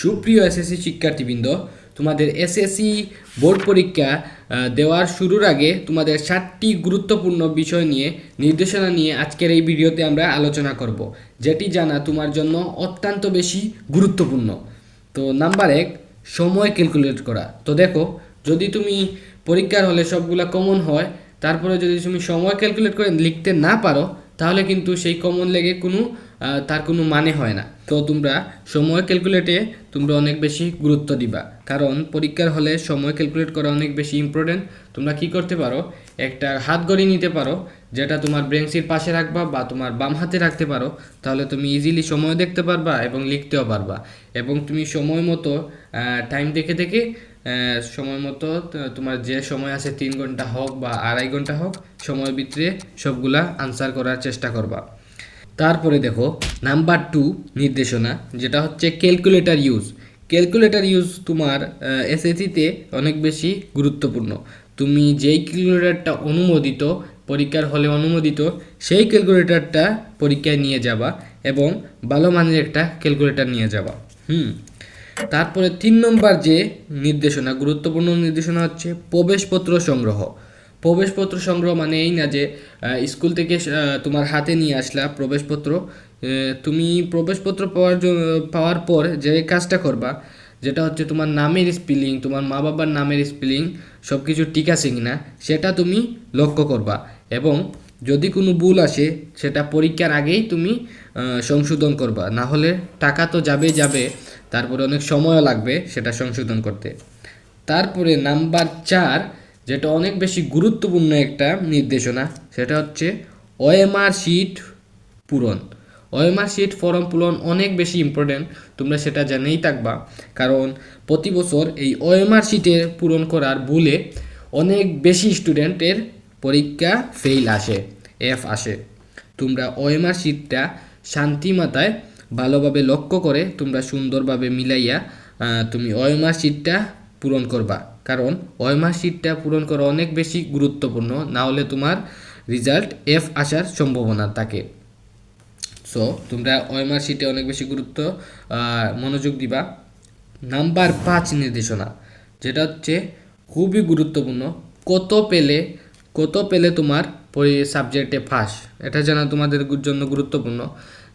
সুপ্রিয় এসএসসি শিক্ষার্থীবৃন্দ, তোমাদের এসএসসি বোর্ড পরীক্ষা দেওয়ার শুরুর আগে তোমাদের সাতটি গুরুত্বপূর্ণ বিষয় নিয়ে নির্দেশনা নিয়ে আজকের এই ভিডিওতে আমরা আলোচনা করব, যেটি জানা তোমার জন্য অত্যন্ত বেশি গুরুত্বপূর্ণ। তো নাম্বার এক, সময় ক্যালকুলেট করা। তো দেখো, যদি তুমি পরীক্ষার হলে সবগুলা কমন হয়, তারপরে যদি তুমি সময় ক্যালকুলেট করে লিখতে না পারো তাহলে কিন্তু সেই কমন লেগে কোনো তার কোনো মানে হয় না। তো তোমরা সময় ক্যালকুলেটে তোমরা অনেক বেশি গুরুত্ব দিবা। কারণ পরীক্ষার হলে সময় ক্যালকুলেট করা অনেক বেশি ইম্পর্টেন্ট তোমরা কি করতে পারো? একটা হাত গড়ি নিতে পারো, যেটা তোমার ব্রেঞ্চির পাশে রাখবা বা তোমার বাম হাতে রাখতে পারো। তাহলে তুমি ইজিলি সময় দেখতে পারবা এবং লিখতেও পারবা। এবং তুমি সময় মতো টাইম দেখে দেখে সময় মতো তোমার যে সময় আছে তিন ঘণ্টা হোক বা আড়াই ঘণ্টা হোক সময়ের ভিতরে সবগুলা আনসার করার চেষ্টা করবা। তারপরে দেখো নাম্বার টু নির্দেশনা, যেটা হচ্ছে ক্যালকুলেটর ইউজ ক্যালকুলেটর ইউজ তোমার এসএসসিতে অনেক বেশি গুরুত্বপূর্ণ। তুমি যেই ক্যালকুলেটারটা অনুমোদিত, পরীক্ষার হলে অনুমোদিত, সেই ক্যালকুলেটরটা পরীক্ষায় নিয়ে যাবা এবং ভালো মানের একটা ক্যালকুলেটর নিয়ে যাবা। হুম। তারপরে তিন নম্বর যে নির্দেশনা, গুরুত্বপূর্ণ নির্দেশনা হচ্ছে প্রবেশপত্র সংগ্রহ। প্রবেশপত্র সংগ্রহ মানে এই না যে স্কুল থেকে তোমার হাতে নিয়ে আসলা প্রবেশপত্র। তুমি প্রবেশপত্র পাওয়ার জন্য পাওয়ার পর যে কাজটা করবা, যেটা হচ্ছে তোমার নামের স্পেলিং তোমার মা বাবার নামের স্পেলিং সব কিছু ঠিক আছে কিনা, সেটা তুমি লক্ষ্য করবা। এবং যদি কোনো ভুল আসে, সেটা পরীক্ষার আগেই তুমি সংশোধন করবা। না হলে টাকা তো যাবে যাবে, তারপরে অনেক সময়ও লাগবে সেটা সংশোধন করতে। তারপরে নাম্বার চার যেটা অনেক বেশি গুরুত্বপূর্ণ একটা নির্দেশনা, সেটা হচ্ছে ওএমআর শিট পূরণ। ওএমআর শিট ফর্ম পূরণ অনেক বেশি ইম্পর্টেন্ট তোমরা সেটা জেনেই থাকবা। কারণ প্রতি বছর এই ওএমআর শিটের পূরণ করার ভুলে অনেক বেশি স্টুডেন্টের পরীক্ষা ফেল আসে এফ আসে। তোমরা ওএমআর শিটটা শান্তি মাতায় ভালোভাবে লক্ষ্য করে তোমরা সুন্দরভাবে মিলাইয়া তুমি ওএমআর শিটটা পূরণ করবা। কারণ ওএমআর শিটটা পূরণ করা অনেক বেশি গুরুত্বপূর্ণ, না হলে তোমার রেজাল্ট এফ আসার সম্ভাবনা থাকে। সো তোমরা ওএমআর শিটে অনেক বেশি গুরুত্ব মনোযোগ দিবা। নাম্বার পাঁচ নির্দেশনা, যেটা হচ্ছে খুবই গুরুত্বপূর্ণ, কত পেলে কত পেলে তোমার সাবজেক্টে ফাঁস এটা জানা তোমাদের জন্য গুরুত্বপূর্ণ।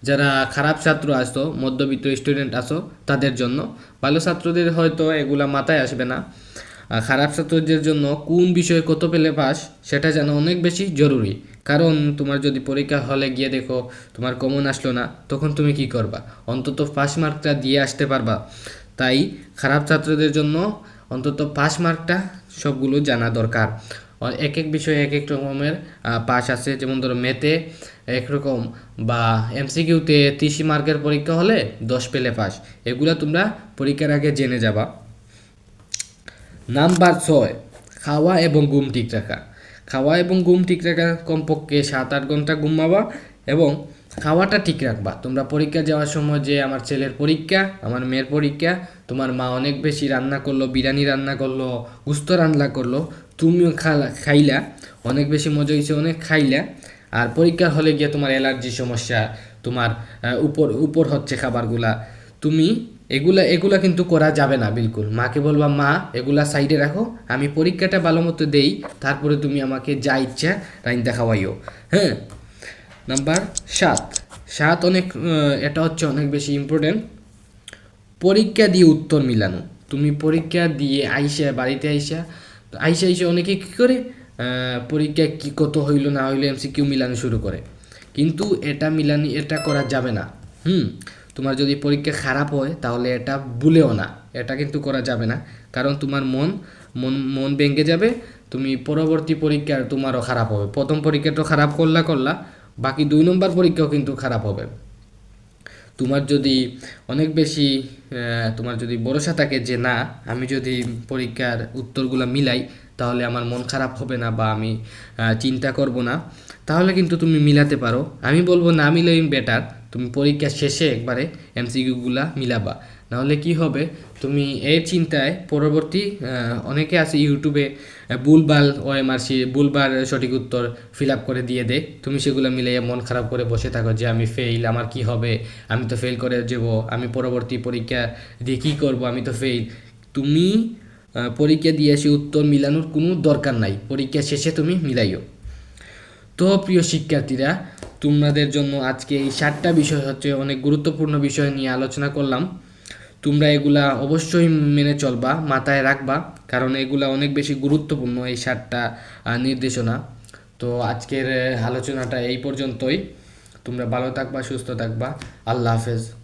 যারা খারাপ ছাত্র আসো মধ্যবিত্ত স্টুডেন্ট আসো তাদের জন্য। ভালো ছাত্রদের হয়তো এগুলা মাথায় আসবে না। খারাপ ছাত্রদের জন্য কোন বিষয়ে কত পেলে পাস, সেটা জানা অনেক বেশি জরুরি। কারণ তোমার যদি পরীক্ষা হলে গিয়ে দেখো, তোমার কমন আসলো না, তখন তুমি কি করবা? অন্তত পাস মার্কটা দিয়ে আসতে পারবা। তাই খারাপ ছাত্রদের জন্য অন্তত পাস মার্কটা সবগুলো জানা দরকার। এক এক বিষয়ে এক এক রকমের পাস আছে। যেমন ধরো মেতে একরকম বা এমসিকিউতে তিরিশ মার্কের পরীক্ষা হলে দশ পেলে পাস এগুলো তোমরা পরীক্ষার আগে জেনে যাবা। নাম্বার ছয়, খাওয়া এবং ঘুম ঠিক রাখা। খাওয়া এবং ঘুম ঠিক রাখা কমপক্ষে সাত আট ঘণ্টা ঘুমাবা এবং খাওয়াটা ঠিক রাখবা। তোমরা পরীক্ষা যাওয়ার সময় যে আমার ছেলের পরীক্ষা, আমার মেয়ের পরীক্ষা, তোমার মা অনেক বেশি রান্না করল, বিরিয়ানি রান্না করল, গুস্ত রান্না করল, তুমিও খালা, খাইলা, অনেক বেশি মজা হয়েছে অনেক খাইলা। আর পরীক্ষা হলে গিয়ে তোমার অ্যালার্জি সমস্যা, তোমার উপর উপর হচ্ছে খাবারগুলা। তুমি এগুলা এগুলা কিন্তু করা যাবে না, বিলকুল। মাকে বলবা, মা, এগুলা সাইডে রাখো, আমি পরীক্ষাটা ভালো মতো দেই, তারপরে তুমি আমাকে যা ইচ্ছা রাইন্দা খাওয়াইও। হ্যাঁ? নাম্বার সাত। সাত অনেক এটা হচ্ছে অনেক বেশি ইম্পর্টেন্ট পরীক্ষা দিয়ে উত্তর মিলানো। তুমি পরীক্ষা দিয়ে আইসা, বাড়িতে আইসা আইসা আইসা অনেকে কী করে পরীক্ষা কি কত হইল, না হইল এমসি এমসিকিউ মিলানো শুরু করে। কিন্তু এটা মিলানি, এটা করা যাবে না। হুম? তোমার যদি পরীক্ষা খারাপ হয়, তাহলে এটা ভুলেও না। এটা কিন্তু করা যাবে না। কারণ তোমার মন মন মন ভেঙে যাবে, তুমি পরবর্তী পরীক্ষার তোমারও খারাপ হবে। প্রথম পরীক্ষাটা খারাপ করলা করলা, বাকি দুই নম্বর পরীক্ষাও কিন্তু খারাপ হবে। তোমার যদি অনেক বেশি তোমার যদি ভরসা থাকে যে না, আমি যদি পরীক্ষার উত্তরগুলো মিলাই, তাহলে আমার মন খারাপ হবে না বা আমি চিন্তা করব না। তাহলে কিন্তু তুমি মিলাতে পারো। আমি বলব না মিলাই বেটার তুমি পরীক্ষা শেষে একবারে এমসিকিউগুলা মিলাবা। নাহলে কি হবে? তুমি এই চিন্তায় পরবর্তী অনেকে আছে ইউটিউবে আহ, ভুলভাল ওএমআরসি ভুলভাল সঠিক উত্তর ফিল আপ করে দিয়ে দেয় তুমি সেগুলো মিলিয়ে মন খারাপ করে বসে থাকো যে আমি ফেল আমার কি হবে? আমি তো ফেল করে যাব। আমি পরবর্তী পরীক্ষা দিয়ে কী করব? আমি তো ফেল তুমি পরীক্ষা দিয়ে এসে উত্তর মিলানোর কোনো দরকার নাই। পরীক্ষা শেষে তুমি মিলাইও। তো প্রিয় শিক্ষার্থীরা তোমাদের জন্য আজকে এই সাতটা বিষয় হচ্ছে অনেক গুরুত্বপূর্ণ বিষয় নিয়ে আলোচনা করলাম। তোমরা এগুলা অবশ্যই মেনে চলবা, মাথায় রাখবা, কারণ এগুলা অনেক বেশি গুরুত্বপূর্ণ এই সাতটা নির্দেশনা। তো আজকের আলোচনাটা এই পর্যন্তই। তোমরা ভালো থাকবা, সুস্থ থাকবা। আল্লাহ হাফেজ।